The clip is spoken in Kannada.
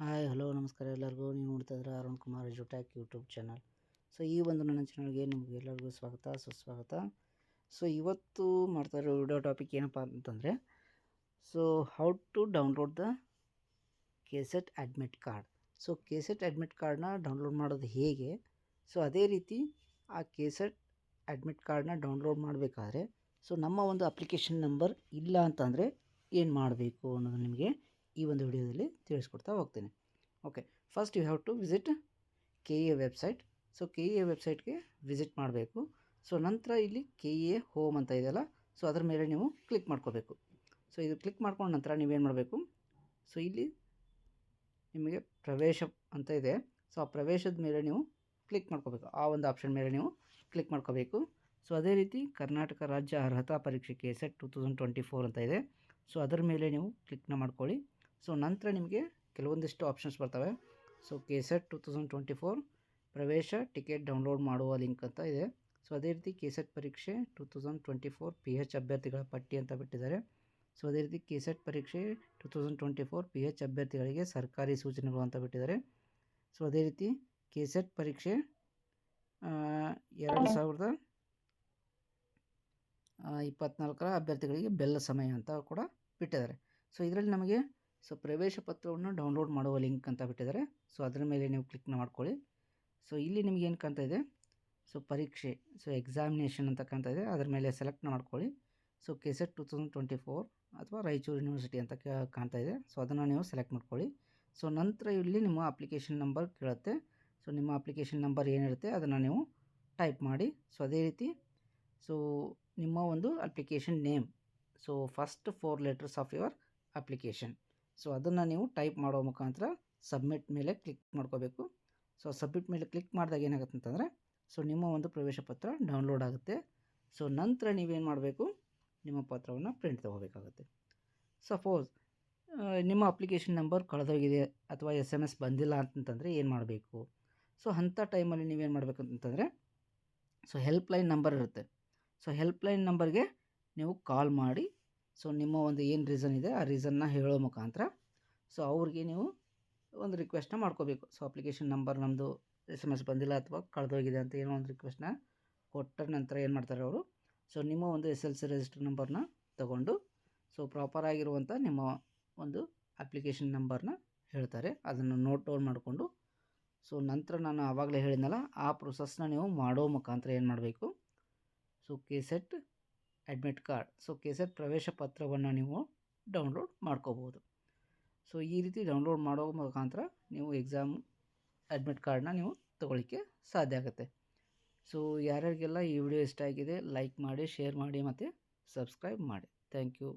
ಹಾಯ್, ಹಲೋ, ನಮಸ್ಕಾರ ಎಲ್ಲರಿಗೂ. ನೀವು ನೋಡ್ತಾ ಇದ್ರೆ ಅರುಣ್ ಕುಮಾರ್ ಎಜುಟ್ಯಾಕ್ ಯೂಟ್ಯೂಬ್ ಚಾನಲ್. ಸೊ, ಈ ಒಂದು ನನ್ನ ಚಾನಲ್ಗೆ ನಿಮಗೆ ಎಲ್ಲರಿಗೂ ಸ್ವಾಗತ, ಸುಸ್ವಾಗತ. ಸೊ, ಇವತ್ತು ಮಾಡ್ತಾ ಇರೋ ವಿಡಿಯೋ ಟಾಪಿಕ್ ಏನಪ್ಪ ಅಂತಂದರೆ, so how to download the KSET admit card so KSET admit ಕಾರ್ಡ್ನ ಡೌನ್ಲೋಡ್ ಮಾಡೋದು ಹೇಗೆ? ಸೊ, ಅದೇ ರೀತಿ ಆ ಕೆಸೆಟ್ ಅಡ್ಮಿಟ್ ಕಾರ್ಡ್ನ ಡೌನ್ಲೋಡ್ ಮಾಡಬೇಕಾದ್ರೆ, ಸೊ, ನಮ್ಮ ಒಂದು ಅಪ್ಲಿಕೇಶನ್ ನಂಬರ್ ಇಲ್ಲ ಅಂತಂದರೆ ಏನು ಮಾಡಬೇಕು ಅನ್ನೋದು ನಿಮಗೆ ಈ ಒಂದು ವಿಡಿಯೋದಲ್ಲಿ ತಿಳಿಸ್ಕೊಡ್ತಾ ಹೋಗ್ತೀನಿ. Okay first you have to visit K A website so K A ವೆಬ್ಸೈಟ್ಗೆ ವಿಸಿಟ್ ಮಾಡಬೇಕು. ಸೊ ನಂತರ ಇಲ್ಲಿ ಕೆ ಎ ಹೋಮ್ ಅಂತ ಇದೆಯಲ್ಲ ಸೊ ಅದರ ಮೇಲೆ ನೀವು ಕ್ಲಿಕ್ ಮಾಡ್ಕೋಬೇಕು. ಸೊ ಇದು ಕ್ಲಿಕ್ ಮಾಡ್ಕೊಂಡ ನಂತರ ನೀವೇನು ಮಾಡಬೇಕು? ಸೊ ಇಲ್ಲಿ ನಿಮಗೆ ಪ್ರವೇಶ ಅಂತ ಇದೆ. ಸೊ ಆ ಪ್ರವೇಶದ ಮೇಲೆ ನೀವು ಕ್ಲಿಕ್ ಮಾಡ್ಕೋಬೇಕು. ಆ ಒಂದು ಆಪ್ಷನ್ ಮೇಲೆ ನೀವು ಕ್ಲಿಕ್ ಮಾಡ್ಕೋಬೇಕು. ಸೊ ಅದೇ ರೀತಿ ಕರ್ನಾಟಕ ರಾಜ್ಯ ಅರ್ಹತಾ ಪರೀಕ್ಷೆ K set two thousand twenty four ಅಂತ ಇದೆ. ಸೊ ಅದರ ಮೇಲೆ ನೀವು ಕ್ಲಿಕ್ನ ಮಾಡ್ಕೊಳ್ಳಿ. ಸೊ ನಂತರ ನಿಮಗೆ ಕೆಲವೊಂದಿಷ್ಟು ಆಪ್ಷನ್ಸ್ ಬರ್ತವೆ. So K set two thousand twenty four ಪ್ರವೇಶ ಟಿಕೆಟ್ ಡೌನ್ಲೋಡ್ ಮಾಡುವ ಲಿಂಕ್ ಅಂತ ಇದೆ. ಸೊ ಅದೇ ರೀತಿ ಕೆ ಸೆಟ್ ಪರೀಕ್ಷೆ two thousand twenty four P H ಅಭ್ಯರ್ಥಿಗಳ ಪಟ್ಟಿ ಅಂತ ಬಿಟ್ಟಿದ್ದಾರೆ. ಸೊ ಅದೇ ರೀತಿ ಕೆ ಸೆಟ್ ಪರೀಕ್ಷೆ two thousand twenty four P H ಅಭ್ಯರ್ಥಿಗಳಿಗೆ ಸರ್ಕಾರಿ ಸೂಚನೆಗಳು ಅಂತ ಬಿಟ್ಟಿದ್ದಾರೆ. ಸೊ ಅದೇ ರೀತಿ ಕೆ ಸೆಟ್ ಪರೀಕ್ಷೆ ಎರಡು ಸಾವಿರದ ಆ, ಇಪ್ಪತ್ನಾಲ್ಕರ ಅಭ್ಯರ್ಥಿಗಳಿಗೆ ಬೆಲ್ಲ ಸಮಯ ಅಂತ ಕೂಡ ಬಿಟ್ಟಿದ್ದಾರೆ. ಸೊ ಇದರಲ್ಲಿ ನಮಗೆ ಸೊ ಪ್ರವೇಶ ಪತ್ರವನ್ನು ಡೌನ್ಲೋಡ್ ಮಾಡುವ ಲಿಂಕ್ ಅಂತ ಬಿಟ್ಟಿದ್ದಾರೆ. ಸೊ ಅದರ ಮೇಲೆ ನೀವು ಕ್ಲಿಕ್ ಮಾಡ್ಕೊಳ್ಳಿ. ಸೊ ಇಲ್ಲಿ ನಿಮಗೆ ಏನು ಕಾಣ್ತಾ ಇದೆ? ಸೊ ಪರೀಕ್ಷೆ, ಸೊ ಎಕ್ಸಾಮಿನೇಷನ್ ಅಂತ ಕಾಣ್ತಾ ಇದೆ. ಅದರ ಮೇಲೆ ಸೆಲೆಕ್ಟ್ ಮಾಡ್ಕೊಳ್ಳಿ. So KSET two thousand twenty four ಅಥವಾ ರಾಯಚೂರು ಯೂನಿವರ್ಸಿಟಿ ಅಂತ ಕಾಣ್ತಾ ಇದೆ. ಸೊ ಅದನ್ನು ನೀವು ಸೆಲೆಕ್ಟ್ ಮಾಡ್ಕೊಳ್ಳಿ. ಸೊ ನಂತರ ಇಲ್ಲಿ ನಿಮ್ಮ ಅಪ್ಲಿಕೇಶನ್ ನಂಬರ್ ಕೇಳುತ್ತೆ. ಸೊ ನಿಮ್ಮ ಅಪ್ಲಿಕೇಶನ್ ನಂಬರ್ ಏನಿರುತ್ತೆ ಅದನ್ನು ನೀವು ಟೈಪ್ ಮಾಡಿ. ಸೊ ಅದೇ ರೀತಿ, ಸೊ ನಿಮ್ಮ ಒಂದು application name so first four letters of your application so ಅದನ್ನು ನೀವು ಟೈಪ್ ಮಾಡೋ ಮುಖಾಂತರ ಸಬ್ಮಿಟ್ ಮೇಲೆ ಕ್ಲಿಕ್ ಮಾಡ್ಕೋಬೇಕು. ಸೊ ಸಬ್ಮಿಟ್ ಮೇಲೆ ಕ್ಲಿಕ್ ಮಾಡಿದಾಗ ಏನಾಗುತ್ತೆ ಅಂತಂದರೆ, ಸೊ ನಿಮ್ಮ ಒಂದು ಪ್ರವೇಶ ಪತ್ರ ಡೌನ್ಲೋಡ್ ಆಗುತ್ತೆ. ಸೊ ನಂತರ ನೀವೇನು ಮಾಡಬೇಕು? ನಿಮ್ಮ ಪತ್ರವನ್ನು ಪ್ರಿಂಟ್ ತೊಗೋಬೇಕಾಗುತ್ತೆ. ಸಪೋಸ್ ನಿಮ್ಮ ಅಪ್ಲಿಕೇಶನ್ ನಂಬರ್ ಕಳೆದೋಗಿದೆ ಅಥವಾ ಎಸ್ ಎಂ ಎಸ್ ಬಂದಿಲ್ಲ ಅಂತಂತಂದರೆ ಏನು ಮಾಡಬೇಕು? ಸೊ ಅಂಥ ಟೈಮಲ್ಲಿ ನೀವೇನು ಮಾಡಬೇಕು ಅಂತಂದರೆ, ಸೊ ಹೆಲ್ಪ್ಲೈನ್ ನಂಬರ್ ಇರುತ್ತೆ. ಸೊ ಹೆಲ್ಪ್ಲೈನ್ ನಂಬರ್ಗೆ ನೀವು ಕಾಲ್ ಮಾಡಿ ಸೊ ನಿಮ್ಮ ಒಂದು ಏನು ರೀಸನ್ ಇದೆ, ಆ ರೀಸನ್ನ ಹೇಳೋ ಮುಖಾಂತರ ಸೊ ಅವ್ರಿಗೆ ನೀವು ಒಂದು ರಿಕ್ವೆಸ್ಟ್ನ ಮಾಡ್ಕೋಬೇಕು. ಸೊ ಅಪ್ಲಿಕೇಶನ್ ನಂಬರ್ ನಮ್ಮದು ಎಸ್ ಎಂ ಎಸ್ ಬಂದಿಲ್ಲ ಅಥವಾ ಕಳೆದೋಗಿದೆ ಅಂತ ಏನೋ ಒಂದು ರಿಕ್ವೆಸ್ಟ್ನ ಕೊಟ್ಟ ನಂತರ ಏನು ಮಾಡ್ತಾರೆ ಅವರು? ಸೊ ನಿಮ್ಮ ಒಂದು ಎಸ್ ಎಲ್ ಸಿ ರಿಜಿಸ್ಟರ್ ನಂಬರ್ನ ತಗೊಂಡು ಸೊ ಪ್ರಾಪರ್ ಆಗಿರುವಂಥ ನಿಮ್ಮ ಒಂದು ಅಪ್ಲಿಕೇಶನ್ ನಂಬರ್ನ ಹೇಳ್ತಾರೆ. ಅದನ್ನು ನೋಟ್ ಡೌನ್ ಮಾಡಿಕೊಂಡು ಸೊ ನಂತರ ನಾನು ಆವಾಗಲೇ ಹೇಳಿದ್ನಲ್ಲ, ಆ ಪ್ರೊಸೆಸ್ನ ನೀವು ಮಾಡೋ ಮುಖಾಂತರ ಏನು ಮಾಡಬೇಕು? So KSET admit card so KSET ಪ್ರವೇಶ ಪತ್ರವನ್ನು ನೀವು ಡೌನ್ಲೋಡ್ ಮಾಡ್ಕೋಬೋದು ಸೊ ಈ ರೀತಿ ಡೌನ್ಲೋಡ್ ಮಾಡೋ ಮುಖಾಂತರ ನೀವು ಎಕ್ಸಾಮ್ ಅಡ್ಮಿಟ್ ಕಾರ್ಡನ್ನ ನೀವು ತೊಗೊಳಿಕ್ಕೆ ಸಾಧ್ಯ ಆಗುತ್ತೆ. ಸೊ ಯಾರ್ಯಾರಿಗೆಲ್ಲ ಈ ವಿಡಿಯೋ ಇಷ್ಟ ಆಗಿದೆ ಲೈಕ್ ಮಾಡಿ ಶೇರ್ ಮಾಡಿ ಮತ್ತು ಸಬ್ಸ್ಕ್ರೈಬ್ ಮಾಡಿ. Thank you